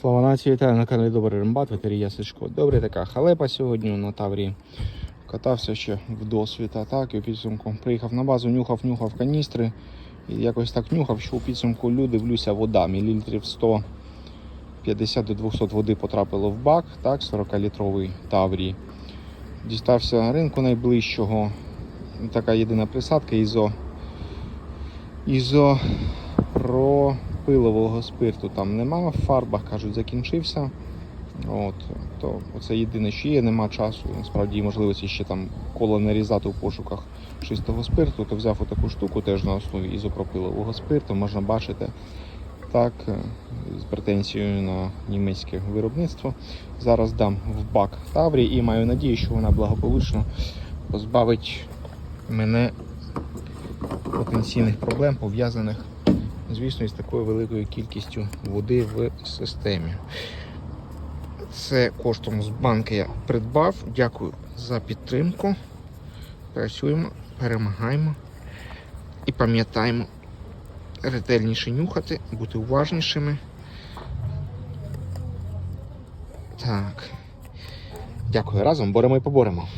Слава нації, вітаю на каналі Добрий Рембат, ветерія Сичко. Добре, така халепа сьогодні на Таврії. Катався ще в досвіта, так, і у підсумку приїхав на базу, нюхав, нюхав каністри. І якось так нюхав, що у підсумку люди дивлюся, вода, мілілітрів 150 до 200 води потрапило в бак, так, 40-літровий Таврії. Дістався ринку найближчого. Така єдина присадка ізо. Ізо пропилового спирту там нема, в фарбах кажуть, закінчився. От, то це єдине, що є, нема часу. Насправді можливості ще там коло нарізати у пошуках чистого спирту, то взяв отаку штуку теж на основі ізопропилового спирту. Можна бачити так, з претензією на німецьке виробництво. Зараз дам в бак Таврі і маю надію, що вона благополучно позбавить мене потенційних проблем, пов'язаних, звісно, із такою великою кількістю води в системі. Це коштом з банки я придбав. Дякую за підтримку. Працюємо, перемагаємо і пам'ятаємо ретельніше нюхати, бути уважнішими. Так. Дякую разом, боремо і поборемо.